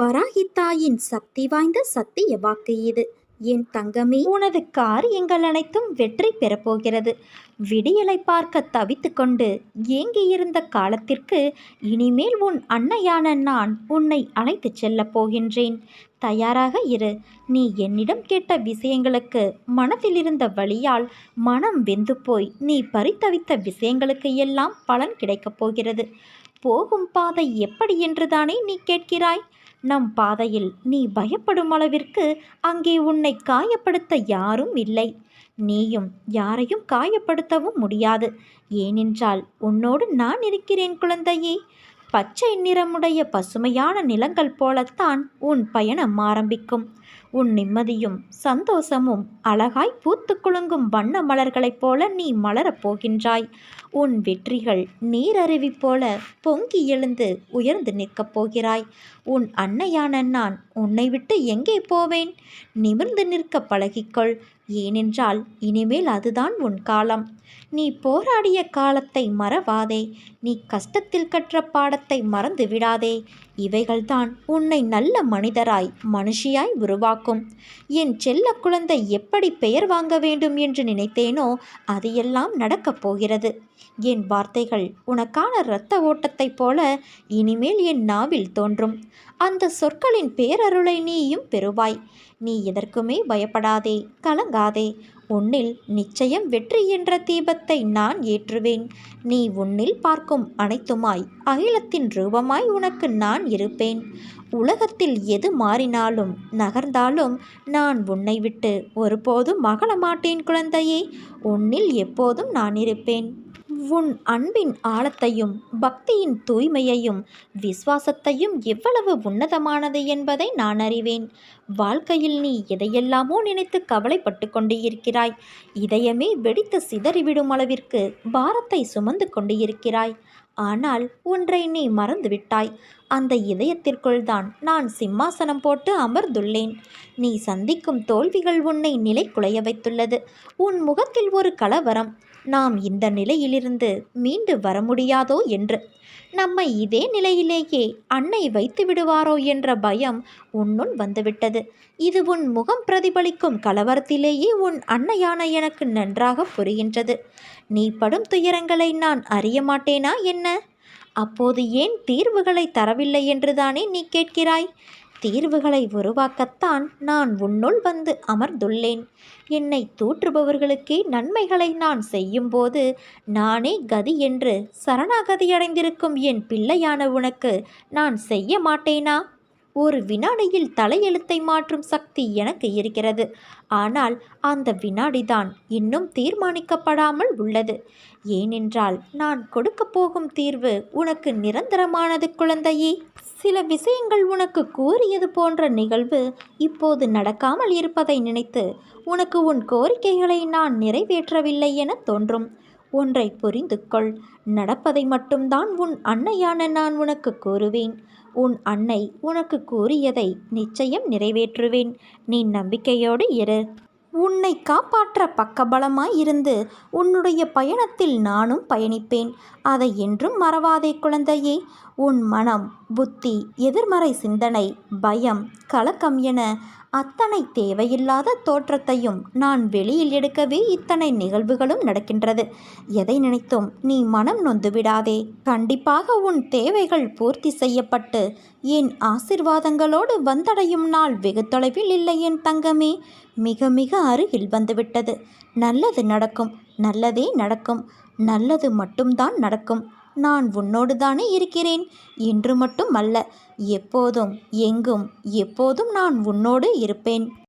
வராகி தாயின் சக்தி வாய்ந்த சத்திய வாக்கு இது. என் தங்கமே உனது காரியங்கள் அனைத்தும் வெற்றி பெறப்போகிறது விடியலை பார்க்க தவித்து கொண்டு ஏங்கியிருந்த காலத்திற்கு இனிமேல் உன் அன்னையான நான் உன்னை அழைத்துச் செல்லப் போகின்றேன். தயாராக இரு. நீ என்னிடம் கேட்ட விஷயங்களுக்கு மனதில் இருந்த வழியால் மனம் வெந்து போய் நீ பரித்தவித்த விஷயங்களுக்கு எல்லாம் பலன் கிடைக்கப் போகிறது. போகும் பாதை எப்படி என்றுதானே நீ கேட்கிறாய்? நம் பாதையில் நீ பயப்படும் அளவிற்கு அங்கே உன்னை காயப்படுத்த யாரும் இல்லை. நீயும் யாரையும் காயப்படுத்தவும் முடியாது. ஏனென்றால் உன்னோடு நான் இருக்கிறேன் குழந்தையே. பச்சை நிறமுடைய பசுமையான நிலங்கள் போலத்தான் உன் பயணம் ஆரம்பிக்கும். உன் நிம்மதியும் சந்தோஷமும் அழகாய் பூத்து குலுங்கும் வண்ண மலர்களைப் போல நீ மலரப் போகின்றாய். உன் வெற்றிகள் நீரருவி போல பொங்கி எழுந்து உயர்ந்து நிற்கப் போகிறாய். உன் அன்னையான நான் உன்னை விட்டு எங்கே போவேன்? நிமிர்ந்து நிற்க பழகிக்கொள். ஏனென்றால் இனிமேல் அதுதான் உன் காலம். நீ போராடிய காலத்தை மறவாதே. நீ கஷ்டத்தில் கற்ற பாடத்தை மறந்து விடாதே இவைகள்தான் உன்னை நல்ல மனிதராய் மனுஷியாய் உருவாக்கும். என் செல்ல குழந்தை எப்படி பெயர் வாங்க வேண்டும் என்று நினைத்தேனோ அது எல்லாம் நடக்கப் போகிறது. என் வார்த்தைகள் உனக்கான இரத்த ஓட்டத்தைப் போல இனிமேல் என் நாவில் தோன்றும். அந்த சொற்களின் பேரருளை நீயும் பெறுவாய். நீ எதற்குமே பயப்படாதே கலங்காதே. உன்னில் நிச்சயம் வெற்றி என்ற தீபத்தை நான் ஏற்றுவேன். நீ உன்னில் பார்க்கும் அனைத்துமாய் அகிலத்தின் ரூபமாய் உனக்கு நான் இருப்பேன். உலகத்தில் எது மாறினாலும் நகர்ந்தாலும் நான் உன்னை விட்டு ஒருபோதும் மகள மாட்டேன் குழந்தையே. உன்னில் எப்போதும் நான் இருப்பேன். உன் அன்பின் ஆழத்தையும் பக்தியின் தூய்மையையும் விசுவாசத்தையும் எவ்வளவு உன்னதமானது என்பதை நான் அறிவேன். வாழ்க்கையில் நீ எதையெல்லாமோ நினைத்து கவலைப்பட்டு கொண்டு இருக்கிறாய் இதயமே வெடித்து சிதறிவிடும் அளவிற்கு பாரத்தை சுமந்து கொண்டு இருக்கிறாய் ஆனால் ஒன்றை நீ மறந்துவிட்டாய். அந்த இதயத்திற்குள் தான் நான் சிம்மாசனம் போட்டு அமர்ந்துள்ளேன். நீ சந்திக்கும் தோல்விகள் உன்னை நிலை குலைய வைத்துள்ளது. உன் முகத்தில் ஒரு கலவரம். நாம் இந்த நிலையிலிருந்து மீண்டு வர முடியாதோ என்று. நம்மை இதே நிலையிலேயே அன்னை வைத்து விடுவாரோ என்ற பயம் உன்னுள் வந்துவிட்டது. இது உன் முகம் பிரதிபலிக்கும் கலவரத்திலேயே உன் அன்னையான எனக்கு நன்றாக புரிகின்றது. நீ படும் துயரங்களை நான் அறிய மாட்டேனா என்ன? அப்போது ஏன் தீர்வுகளை தரவில்லை என்றுதானே நீ கேட்கிறாய்? தீர்வுகளை உருவாக்கத்தான் நான் உன்னுள் வந்து அமர்ந்துள்ளேன். என்னை தூற்றுபவர்களுக்கே நன்மைகளை நான் செய்யும்போது நானே கதி என்று சரணாகதியடைந்திருக்கும் என் பிள்ளையான உனக்கு நான் செய்ய மாட்டேனா? ஒரு வினாடியில் தலையெழுத்தை மாற்றும் சக்தி எனக்கு இருக்கிறது. ஆனால் அந்த வினாடிதான் இன்னும் தீர்மானிக்கப்படாமல் உள்ளது. ஏனென்றால் நான் கொடுக்கப் போகும் தீர்வு உனக்கு நிரந்தரமானது குழந்தையே. சில விஷயங்கள் உனக்கு கூறியது போன்ற நிகழ்வு இப்போது நடக்காமல் இருப்பதை நினைத்து உனக்கு உன் கோரிக்கைகளை நான் நிறைவேற்றவில்லை என தோன்றும். ஒன்றை புரிந்து கொள். நடப்பதை மட்டும்தான் உன் அன்னையான நான் உனக்கு கூறுவேன். உன் அன்னை உனக்கு கூறியதை நிச்சயம் நிறைவேற்றுவேன். நீ நம்பிக்கையோடு இரு. உன்னை காப்பாற்ற பக்கபலமாய் இருந்து உன்னுடைய பயணத்தில் நானும் பயணிப்பேன். அதை என்றும் மறவாதே குழந்தையே. உன் மனம் புத்தி எதிர்மறை சிந்தனை பயம் கலக்கம் என அத்தனை தேவையில்லாத தோற்றத்தையும் நான் வெளியில் எடுக்கவே இத்தனை நிகழ்வுகளும் நடக்கின்றது. எதை நினைத்தும் நீ மனம் நொந்துவிடாதே. கண்டிப்பாக உன் தேவைகள் பூர்த்தி செய்யப்பட்டு என் ஆசிர்வாதங்களோடு வந்தடையும் நாள் வெகு தொலைவில் இல்லை என் தங்கமே. மிக மிக அருகில் வந்துவிட்டது. நல்லது நடக்கும். நல்லதே நடக்கும். நல்லது மட்டும்தான் நடக்கும். நான் உன்னோடு தானே இருக்கிறேன்? இன்று மட்டும் அல்ல எப்போதும் எங்கும் எப்போதும் நான் உன்னோடு இருப்பேன்.